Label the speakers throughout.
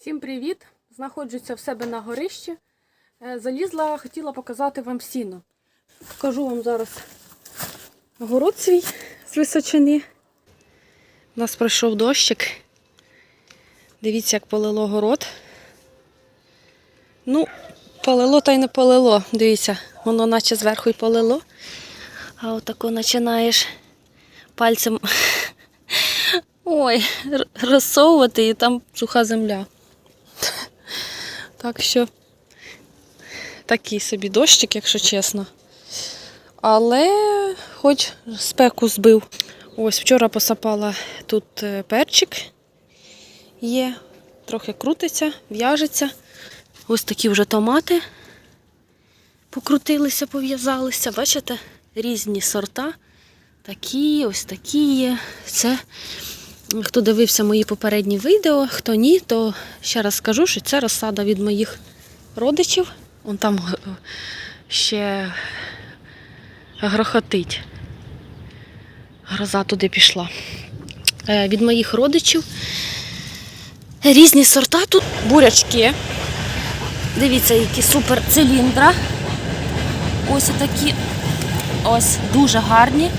Speaker 1: Всім привіт! Знаходжуся в себе на горищі. Е, Залізла, хотіла показати вам сіно. Покажу вам зараз город свій з височини. У нас пройшов дощик. Дивіться, як полило город. Ну, полило та й не полило. Дивіться, воно наче зверху й полило. А отако починаєш пальцем ой, розсовувати і там суха земля. Так що такий собі дощик, якщо чесно. Але хоч спеку збив. Ось вчора посапала тут е, перчик. Є, трохи крутиться, в'яжеться. Ось такі вже томати покрутилися, пов'язалися. Бачите? Різні сорта. Такі, ось такі є. Це Хто дивився мої попередні відео, хто ні, то ще раз скажу, що це розсада від моїх родичів. Вон там ще грохотить. Гроза туди пішла. Е, Від моїх родичів. Різні сорта тут бурячки. Дивіться, які супер циліндра. Ось такі. Ось дуже гарні.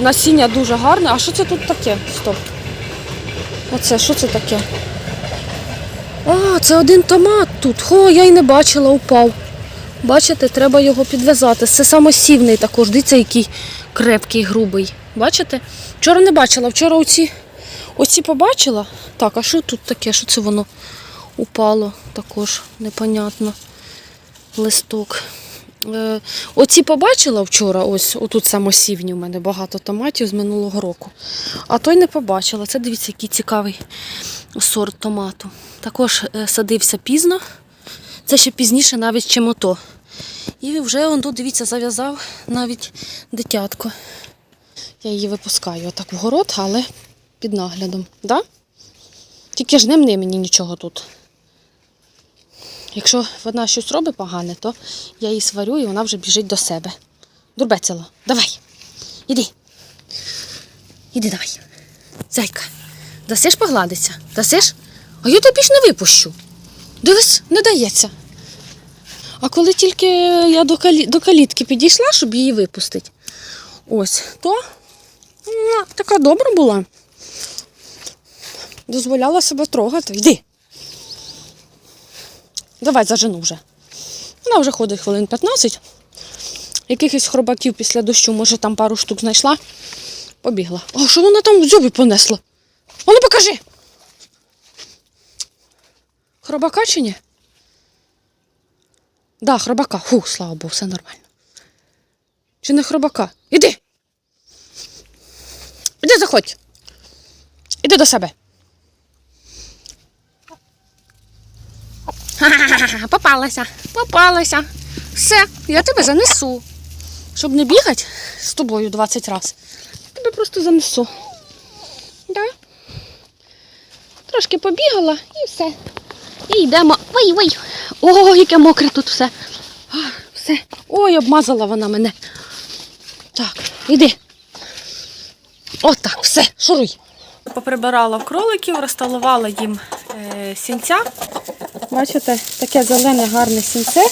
Speaker 1: Насіння дуже гарне. А що це тут таке? Стоп. Оце, що це таке? А, це один томат тут. Хо, я й не бачила, упав. Бачите, треба його підв'язати. Це самосівний також. Дивіться, який крепкий, грубий. Бачите? Вчора не бачила, вчора оці, оці побачила. Так, а що тут таке? Що це воно упало також? Непонятно. Листок. Е, Оці побачила вчора, ось отут самосівні у мене багато томатів з минулого року. А той не побачила. Це дивіться, який цікавий сорт томату. Також е, садився пізно. Це ще пізніше навіть чим ото. І вже он тут, дивіться, зав'язав навіть дитятко. Я її випускаю отак в город, але під наглядом. Да? Тільки ж не мені нічого тут. Якщо вона щось робить погане, то я її сварю і вона вже біжить до себе. Дурбецело, давай. Іди. Іди давай. Зайка. Дасиш погладиться? Дасиш? А я тобі ж не випущу. Дивись, не дається. А коли тільки я до, калі... до калітки підійшла, щоб її випустити, ось, то ну, така добра була. Дозволяла себе трогати. Йди. Давай зажену вже. Вона вже ходить хвилин 15. Якихось хробаків після дощу, може, там пару штук знайшла. Побігла. О, що вона там в дзьобі понесла? А ну покажи. Хробака чи ні? Да, хробака. Фу, слава Богу, все нормально. Чи не хробака? Іди. Іди заходь. Іди до себе. Попалася, попалася. Все, я тебе занесу. Щоб не бігати з тобою 20 разів. Тебе просто занесу. Да? Трошки побігала і все. І йдемо. Ой, ой. О, яке мокре тут все. А, все. Ой, обмазала вона мене. Так, іди. Отак, все, шуруй. Поприбирала кроликів, розсталувала їм е, сінця. Бачите, таке зелене гарне сінце.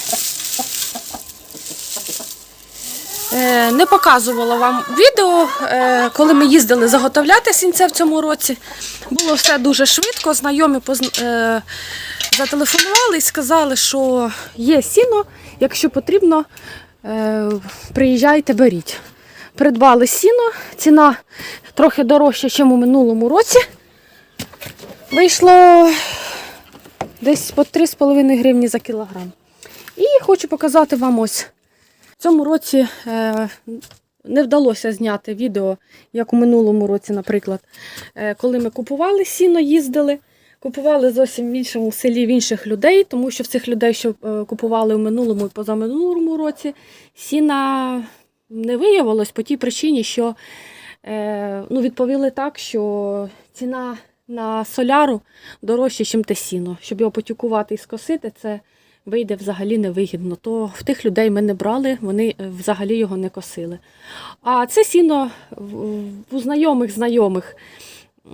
Speaker 1: Е, Не показувала вам відео, е, коли ми їздили заготовляти сінце в цьому році. Було все дуже швидко. Знайомі е, зателефонували і сказали, що є сіно, якщо потрібно, приїжджайте, беріть. Придбали сіно, ціна трохи дорожча, ніж у минулому році. Вийшло десь по 3,5 гривні за кілограм. І хочу показати вам ось. В цьому році е, не вдалося зняти відео, як у минулому році, наприклад, е, коли ми купували сіно, їздили. Купували зовсім в іншому селі в інших людей, тому що в цих людей, що е, купували в минулому і позаминулому році, сіна не виявилось по тій причині, що ну, відповіли так, що ціна на соляру дорожче, ніж те сіно. Щоб його потюкувати і скосити, це вийде взагалі невигідно. То в тих людей ми не брали, вони е, взагалі його не косили. А це сіно у знайомих знайомих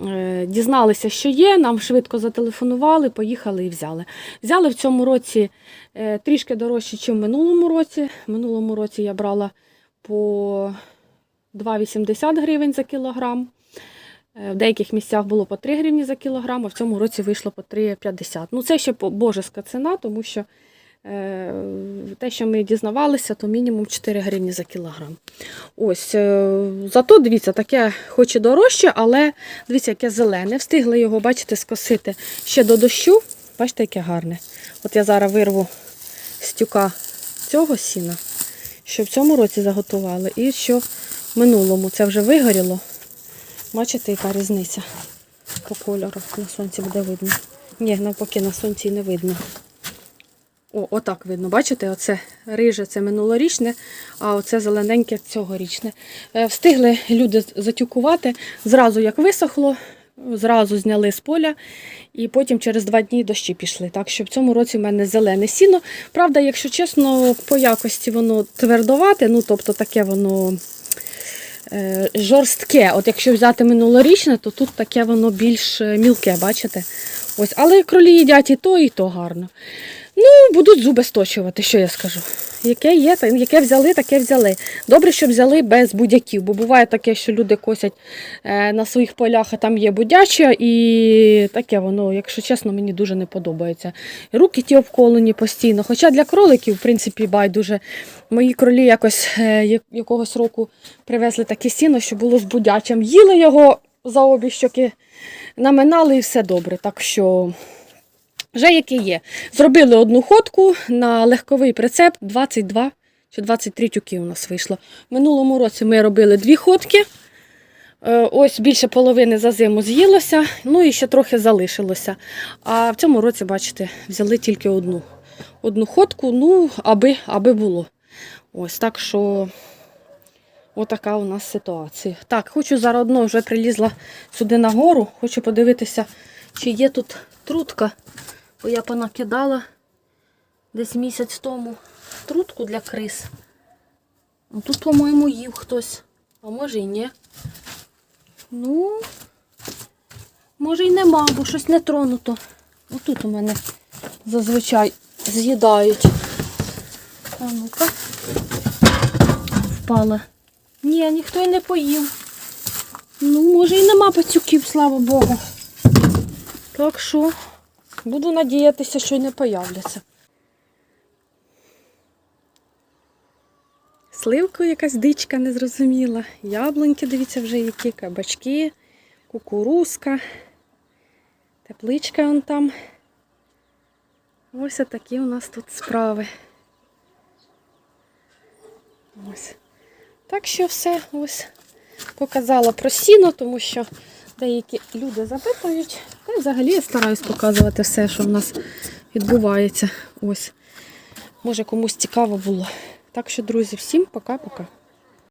Speaker 1: е, дізналися, що є, нам швидко зателефонували, поїхали і взяли. Взяли в цьому році е, трішки дорожче, ніж в минулому році. В минулому році я брала по 2,80 гривень за кілограм. Е, В деяких місцях було по 3 гривні за кілограм, а в цьому році вийшло по 3,50. Ну, це ще божеська ціна, тому що е, те, що ми дізнавалися, то мінімум 4 гривні за кілограм. Ось, е, зато дивіться, таке хоч і дорожче, але дивіться, яке зелене. Встигли його, бачите, скосити ще до дощу. Бачите, яке гарне. От я зараз вирву з тюка цього сіна, що в цьому році заготували, і що в минулому це вже вигоріло. Бачите, яка різниця по кольору. На сонці буде видно. Ні, навпаки, на сонці не видно. О, отак видно. Бачите, оце риже це минулорічне, а оце зелененьке цьогорічне. Е, Встигли люди затюкувати. Зразу як висохло, зразу зняли з поля, і потім через два дні дощі пішли. Так що в цьому році в мене зелене сіно. Правда, якщо чесно, по якості воно твердовате, ну тобто таке воно жорстке. От якщо взяти минулорічне, то тут таке воно більш е, мілке, бачите? Ось, але кролі їдять і то, і то гарно. Ну, будуть зуби сточувати, що я скажу. Яке є, яке взяли, таке взяли. Добре, що взяли без будяків, бо буває таке, що люди косять е, на своїх полях, а там є будяча, і таке воно, якщо чесно, мені дуже не подобається. Руки ті обколені постійно. Хоча для кроликів, в принципі, байдуже. Мої кролі якось е, якогось року привезли таке сіно, що було з будячим. Їли його за обі щоки, наминали і все добре. Так що. Вже яке є. Зробили одну ходку на легковий прицеп 22 чи 23 тюки у нас вийшло. Минулому році ми робили дві ходки. Е, Ось більше половини за зиму з'їлося, ну і ще трохи залишилося. А в цьому році, бачите, взяли тільки одну. Одну ходку, ну, аби, аби було. Ось так що отака у нас ситуація. Так, хочу заодно вже прилізла сюди на гору, хочу подивитися, чи є тут трутка. Бо я понакидала десь місяць тому трутку для крис. Ну, Тут, по-моєму, їв хтось. А може і ні. Ну, може і нема, бо щось не тронуто. Отут у мене зазвичай з'їдають. А ну-ка. Впала. Ні, ніхто й не поїв. Ну, може і нема пацюків, слава Богу. Так що. Буду надіятися, що й не появляться. Сливка якась дичка незрозуміла. Яблуньки, дивіться, вже які, кабачки, кукурузка, тепличка он там. Ось такі у нас тут справи. Ось. Так що все ось показала про сіно, тому що деякі люди запитують. Та й взагалі я стараюсь показувати все, що в нас відбувається. Ось. Може комусь цікаво було. Так що, друзі, всім пока-пока.